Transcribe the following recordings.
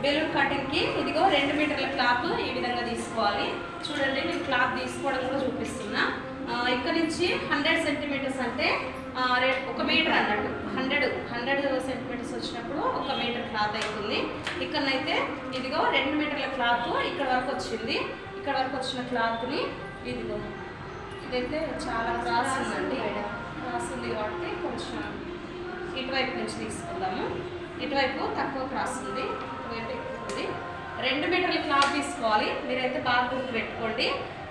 Balloon కటింగ్కి ఇదిగో రెండు మీటర్ల క్లాత్ ఈ విధంగా తీసుకోవాలి. చూడండి నేను క్లాత్ తీసుకోవడం కూడా చూపిస్తున్నా. ఇక్కడ నుంచి హండ్రెడ్ సెంటీమీటర్స్ అంటే రె- ఒక మీటర్ అన్నట్టు. హండ్రెడ్ హండ్రెడ్ సెంటీమీటర్స్ వచ్చినప్పుడు ఒక మీటర్ క్లాత్ అవుతుంది ఇక్కడనైతే ఇదిగో రెండు మీటర్ల క్లాత్ ఇక్కడ వరకు వచ్చింది. ఇక్కడ వరకు వచ్చిన క్లాత్ని ఇదిగో. ఇదైతే చాలా క్రాస్ ఉందండి క్రాస్ ఉంది కాబట్టి కొంచెం ఇటువైపు నుంచి తీసుకుందాము. ఇటువైపు తక్కువ క్రాస్ ఉంది. రెండు మీటర్ల క్లాత్ తీసుకోవాలి. మీరైతే బాగా గుర్తు పెట్టుకోండి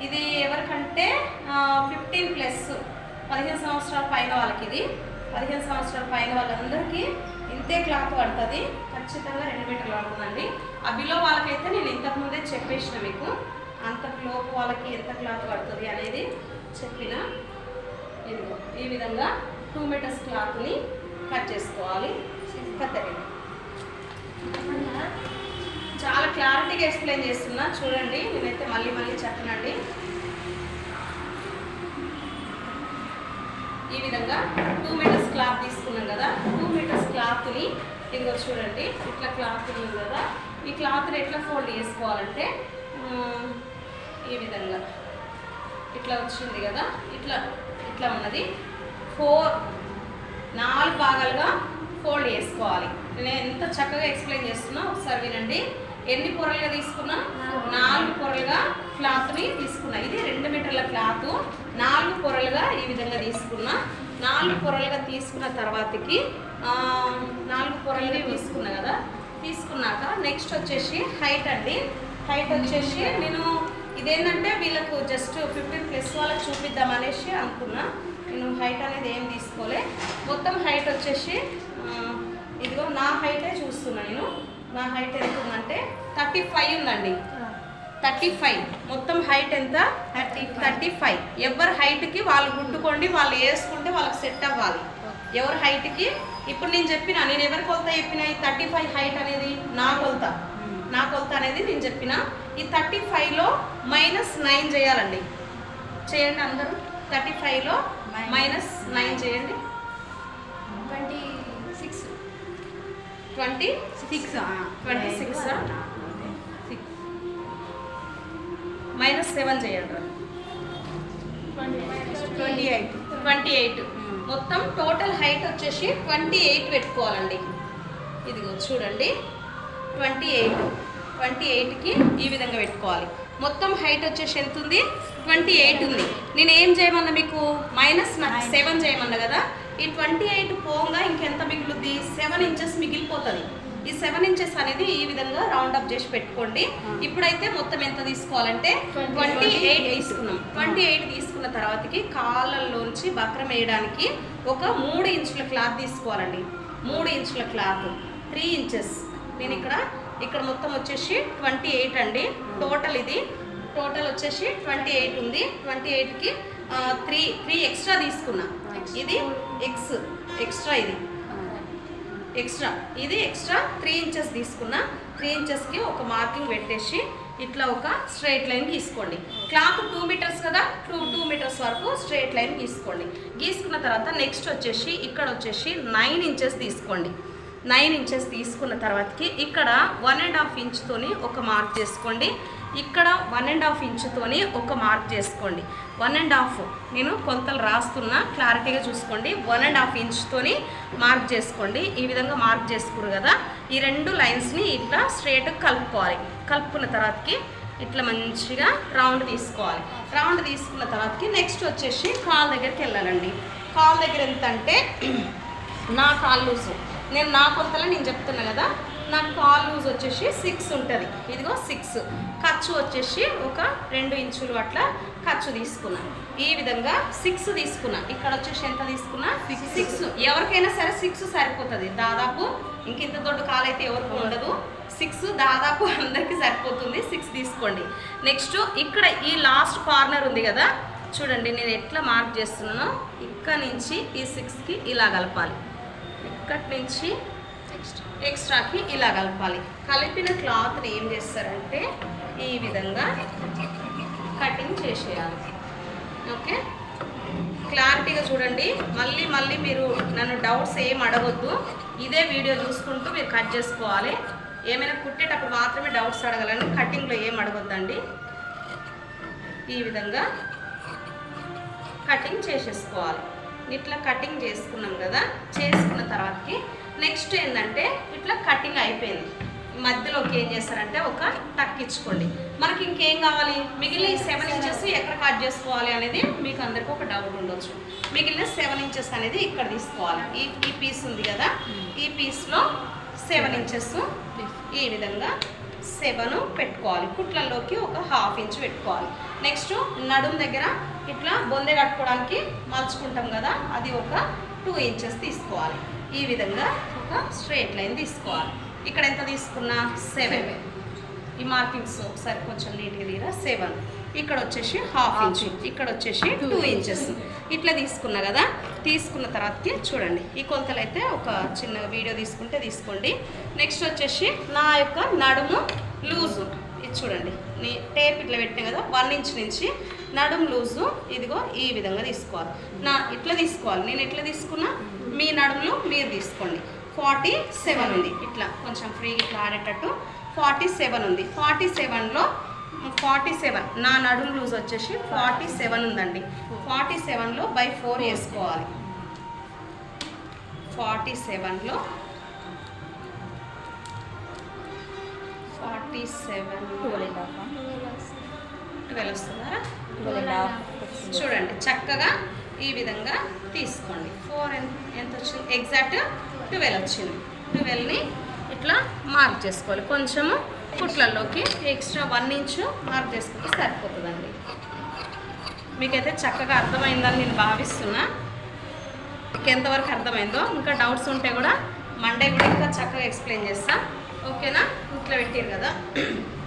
ఇది ఎవరికంటే ఫిఫ్టీన్ ప్లస్ పదిహేను సంవత్సరాల పైన వాళ్ళకి ఇది పదిహేను సంవత్సరాల పైన వాళ్ళందరికీ ఇంతే క్లాత్ పడుతుంది. ఖచ్చితంగా రెండు మీటర్లు పడుతుందండి. ఆ బిలో వాళ్ళకైతే నేను ఇంతకుముందే చెప్పేసిన మీకు. అంతలోపు వాళ్ళకి ఎంత క్లాత్ పడుతుంది అనేది చెప్పిన ఇదిగో ఈ విధంగా టూ మీటర్స్ క్లాత్ని కట్ చేసుకోవాలి. కత్తెర చాలా క్లారిటీగా ఎక్స్ప్లెయిన్ చేస్తున్నా. చూడండి నేనైతే మళ్ళీ మళ్ళీ చెప్పనండి. ఈ విధంగా టూ మీటర్స్ క్లాత్ తీసుకున్నాం కదా. టూ మీటర్స్ క్లాత్ని ఇదిగో చూడండి ఇట్లా క్లాత్ ఉంది కదా. ఈ క్లాత్ని ఎట్లా ఫోల్డ్ చేసుకోవాలంటే ఈ విధంగా ఇట్లా వచ్చింది కదా. ఇట్లా ఇట్లా ఉన్నది. ఫోర్ నాలుగు భాగాలుగా ఫోల్డ్ చేసుకోవాలి. నేను ఎంత చక్కగా ఎక్స్ప్లెయిన్ చేస్తున్నా ఒకసారి వినండి. ఎన్ని పొరలుగా తీసుకున్నా? నాలుగు. పొరలుగా క్లాత్ని తీసుకున్నా. ఇది రెండు మీటర్ల క్లాత్. నాలుగు పొరలుగా ఈ విధంగా తీసుకున్నా. నాలుగు పొరలుగా తీసుకున్న తర్వాతకి ఆ, నాలుగు పొరలుగా తీసుకున్నా కదా. తీసుకున్నాక నెక్స్ట్ వచ్చేసి హైట్ అండి. హైట్ వచ్చేసి నేను ఇదేంటంటే వీళ్ళకు జస్ట్ ఫిఫ్టీన్ ప్లస్ వాళ్ళకి చూపిద్దాం అనేసి అనుకున్నా. నేను హైట్ అనేది ఏం తీసుకోలే. మొత్తం హైట్ వచ్చేసి ఇదిగో నా హైటే చూస్తున్నా నేను. నా హైట్ ఎంత ఉందంటే థర్టీ ఫైవ్ ఉందండి. థర్టీ ఫైవ్ మొత్తం హైట్ ఎంత? థర్టీ థర్టీ ఫైవ్ ఎవరి హైట్కి వాళ్ళు గుట్టుకోండి వాళ్ళు వేసుకుంటే వాళ్ళకి సెట్ అవ్వాలి. ఎవరి హైట్కి ఇప్పుడు నేను చెప్పిన నేను ఎవరి కొలత చెప్పిన ఈ థర్టీ ఫైవ్ హైట్ అనేది? నా కొలత. నా కొలత అనేది నేను చెప్పిన. ఈ థర్టీ ఫైవ్లో మైనస్ నైన్ చేయాలండి. చేయండి అందరూ. థర్టీ ఫైవ్లో మైనస్ నైన్ చేయండి. Twenty six twenty six twenty six minus seven చేయండి. ట్వంటీ ఎయిట్ ట్వంటీ ఎయిట్ మొత్తం టోటల్ హైట్ వచ్చేసి ట్వంటీ ఎయిట్ పెట్టుకోవాలండి. ఇదిగో చూడండి. ట్వంటీ ఎయిట్ ట్వంటీ ఎయిట్కి ఈ విధంగా పెట్టుకోవాలి. మొత్తం హైట్ వచ్చేసి ఎంత ఉంది ట్వంటీ ఎయిట్ ఉంది. నేను ఏం చేయమన్నా మీకు మైనస్ సెవెన్ చేయమన్నా కదా? ఈ ట్వంటీ ఎయిట్ పోగా ఇంకెంత మిగులుద్ది? సెవెన్ ఇంచెస్ మిగిలిపోతుంది. ఈ సెవెన్ ఇంచెస్ అనేది ఈ విధంగా రౌండ్ అప్ చేసి పెట్టుకోండి. ఇప్పుడైతే మొత్తం ఎంత తీసుకోవాలంటే ట్వంటీ ఎయిట్ తీసుకున్నాం. ట్వంటీ ఎయిట్ తీసుకున్న తర్వాతకి కాళ్ళల్లోంచి బక్రం వేయడానికి ఒక మూడు ఇంచుల క్లాత్ తీసుకోవాలండి. మూడు ఇంచుల క్లాత్. Three inches. నేను ఇక్కడ ఇక్కడ మొత్తం వచ్చేసి ట్వంటీ ఎయిట్ అండి. టోటల్ ఇది. టోటల్ వచ్చేసి ట్వంటీ ఎయిట్ ఉంది. ట్వంటీ ఎయిట్కి త్రీ త్రీ ఎక్స్ట్రా తీసుకున్నా. ఇది ఎక్స్ ఎక్స్ట్రా ఇది. ఎక్స్ట్రా ఇది ఎక్స్ట్రా త్రీ ఇంచెస్ తీసుకున్నా. త్రీ ఇంచెస్కి ఒక మార్కింగ్ పెట్టేసి ఇట్లా ఒక స్ట్రైట్ లైన్ గీసుకోండి. క్లాత్ టూ మీటర్స్ కదా? టూ టూ మీటర్స్ వరకు స్ట్రైట్ లైన్ గీసుకోండి. గీసుకున్న తర్వాత నెక్స్ట్ వచ్చేసి ఇక్కడ వచ్చేసి నైన్ ఇంచెస్ తీసుకోండి. నైన్ ఇంచెస్ తీసుకున్న తర్వాతకి ఇక్కడ వన్ అండ్ హాఫ్ ఇంచ్తోని ఒక మార్క్ చేసుకోండి. ఇక్కడ వన్ అండ్ హాఫ్ ఇంచుతోని ఒక మార్క్ చేసుకోండి. వన్ అండ్ హాఫ్ నేను కొలతలు రాస్తున్నా క్లారిటీగా చూసుకోండి. వన్ అండ్ హాఫ్ ఇంచుతోని మార్క్ చేసుకోండి. ఈ విధంగా మార్క్ చేసుకురు కదా. ఈ రెండు లైన్స్ని ఇట్లా స్ట్రేట్ కలుపుకోవాలి. కలుపుకున్న తర్వాతకి ఇట్లా మంచిగా రౌండ్ తీసుకోవాలి. రౌండ్ తీసుకున్న తర్వాతకి నెక్స్ట్ వచ్చేసి కాల్ దగ్గరికి వెళ్ళాలండి. కాల్ దగ్గర ఎంత అంటే నా కాల్ నేను నా కొలతలో నేను చెప్తున్నా కదా నా కాల్ లూజ్ వచ్చేసి సిక్స్ ఉంటుంది. ఇదిగో సిక్స్ ఖర్చు వచ్చేసి ఒక రెండు ఇంచులు అట్లా ఖర్చు తీసుకున్నా. ఈ విధంగా సిక్స్ తీసుకున్నా. ఇక్కడ వచ్చేసి ఎంత తీసుకున్నా? సిక్స్ ఎవరికైనా సరే సిక్స్ సరిపోతుంది. దాదాపు ఇంక ఇంత దొడ్డు కాలు అయితే ఎవరికి ఉండదు. సిక్స్ దాదాపు అందరికీ సరిపోతుంది. సిక్స్ తీసుకోండి. నెక్స్ట్ ఇక్కడ ఈ లాస్ట్ కార్నర్ ఉంది కదా చూడండి నేను ఎట్లా మార్క్ చేస్తున్నానో. ఇక్కడ నుంచి ఈ సిక్స్కి ఇలా కలపాలి. ఇక్కడి నుంచి ఎక్స్ట్రాకి ఇలా కలపాలి. కలిపిన క్లాత్ని ఏం చేస్తారంటే ఈ విధంగా కటింగ్ చేసేయాలి. ఓకే? క్లారిటీగా చూడండి. మళ్ళీ మళ్ళీ మీరు నన్ను డౌట్స్ ఏం అడగొద్దు. ఇదే వీడియో చూసుకుంటూ మీరు కట్ చేసుకోవాలి. ఏమైనా కుట్టేటప్పుడు మాత్రమే డౌట్స్ అడగాలని కటింగ్లో ఏం అడగొద్దండి. ఈ విధంగా కటింగ్ చేసేసుకోవాలి. ఇట్లా కటింగ్ చేసుకున్నాం కదా చేసుకున్న తర్వాతకి నెక్స్ట్ ఏంటంటే ఇట్లా కటింగ్ అయిపోయింది. మధ్యలోకి ఏం చేస్తారంటే ఒక టక్ ఇచ్చుకోండి. మనకి ఇంకేం కావాలి? మిగిలిన ఈ సెవెన్ ఇంచెస్ ఎక్కడ కట్ చేసుకోవాలి అనేది మీకు అందరికీ ఒక డౌట్ ఉండొచ్చు. మిగిలిన సెవెన్ ఇంచెస్ అనేది ఇక్కడ తీసుకోవాలి. ఈ ఈ పీస్ ఉంది కదా ఈ పీస్లో సెవెన్ ఇంచెస్ ఈ విధంగా సెవెన్ పెట్టుకోవాలి. కుట్లలోకి ఒక హాఫ్ ఇంచ్ పెట్టుకోవాలి. నెక్స్ట్ నడుం దగ్గర ఇట్లా బొందె కట్టుకోవడానికి మలుచుకుంటాం కదా అది ఒక టూ ఇంచెస్ తీసుకోవాలి. ఈ విధంగా ఒక స్ట్రైట్ లైన్ తీసుకోవాలి. ఇక్కడ ఎంత తీసుకున్నా? సెవెన్ ఈ మార్కింగ్స్ ఒకసారి కొంచెం నీట్గా తీరా? సెవెన్ ఇక్కడ వచ్చేసి హాఫ్ ఇంచ్ ఇక్కడ వచ్చేసి టూ ఇంచెస్ ఇట్లా తీసుకున్నా కదా? తీసుకున్న తర్వాతకి చూడండి. ఈ కొలతలు అయితే ఒక చిన్న వీడియో తీసుకుంటే తీసుకోండి. నెక్స్ట్ వచ్చేసి నా యొక్క నడుము లూజు. ఇది చూడండి. నీ టేప్ ఇట్లా పెట్టినా కదా? వన్ ఇంచ్ నుంచి నడుము లూజు. ఇదిగో ఈ విధంగా తీసుకోవాలి. నా ఇట్లా తీసుకోవాలి. నేను ఎట్లా తీసుకున్నా? మీ నడుములో మీరు తీసుకోండి. ఫార్టీ సెవెన్ ఉంది. ఇట్లా కొంచెం ఫ్రీ ఇట్లా ఆడేటట్టు ఫార్టీ సెవెన్ ఉంది. ఫార్టీ సెవెన్లో ఫార్టీ సెవెన్. నా నడుము లూజ్ వచ్చేసి ఫార్టీ సెవెన్ ఉందండి. ఫార్టీ సెవెన్లో బై ఫోర్ వేసుకోవాలి. ఫార్టీ సెవెన్లో ఫార్టీ సెవెన్ ట్వెల్వ్ వస్తుందా? చూడండి చక్కగా ఈ విధంగా తీసుకోండి. ఫోర్ ఎంత వచ్చింది? ఎగ్జాక్ట్ ట్వెల్వ్ వచ్చింది. ట్వెల్వ్ని ఇట్లా మార్క్ చేసుకోవాలి. కొంచెము కుట్లలోకి ఎక్స్ట్రా వన్ ఇంచు మార్క్ చేసుకుంటే సరిపోతుందండి. మీకైతే చక్కగా అర్థమైందని నేను భావిస్తున్నా. మీకు ఎంతవరకు అర్థమైందో ఇంకా డౌట్స్ ఉంటే కూడా మండే కూడా ఇంకా చక్కగా ఎక్స్ప్లెయిన్ చేస్తా. ఓకేనా? ఇట్లా పెట్టారు కదా.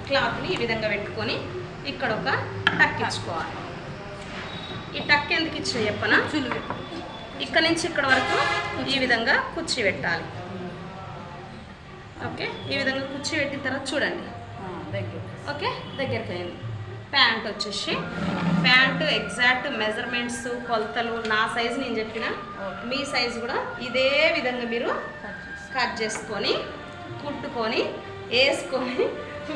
క్లాత్ని ఈ విధంగా పెట్టుకొని ఇక్కడ ఒక టక్ ఇచ్చుకోవాలి. ఈ టక్ ఎందుకు ఇచ్చిన చెప్పనా? ఇక్కడ నుంచి ఇక్కడ వరకు ఈ విధంగా కుర్చీ పెట్టాలి. ఓకే? ఈ విధంగా కుర్చీ పెట్టిన తర్వాత చూడండి. ఓకే? దగ్గరికి అయింది. ప్యాంట్ వచ్చేసి. ప్యాంట్ ఎగ్జాక్ట్ మెజర్మెంట్స్ కొలతలు నా సైజు నేను చెప్పిన. మీ సైజు కూడా ఇదే విధంగా మీరు కట్ చేసుకొని కుట్టుకొని వేసుకొని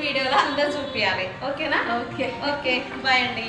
వీడియోలో అందరూ చూపించాలి ఓకేనా? ఓకే. ఓకే. బాయ్ అండి.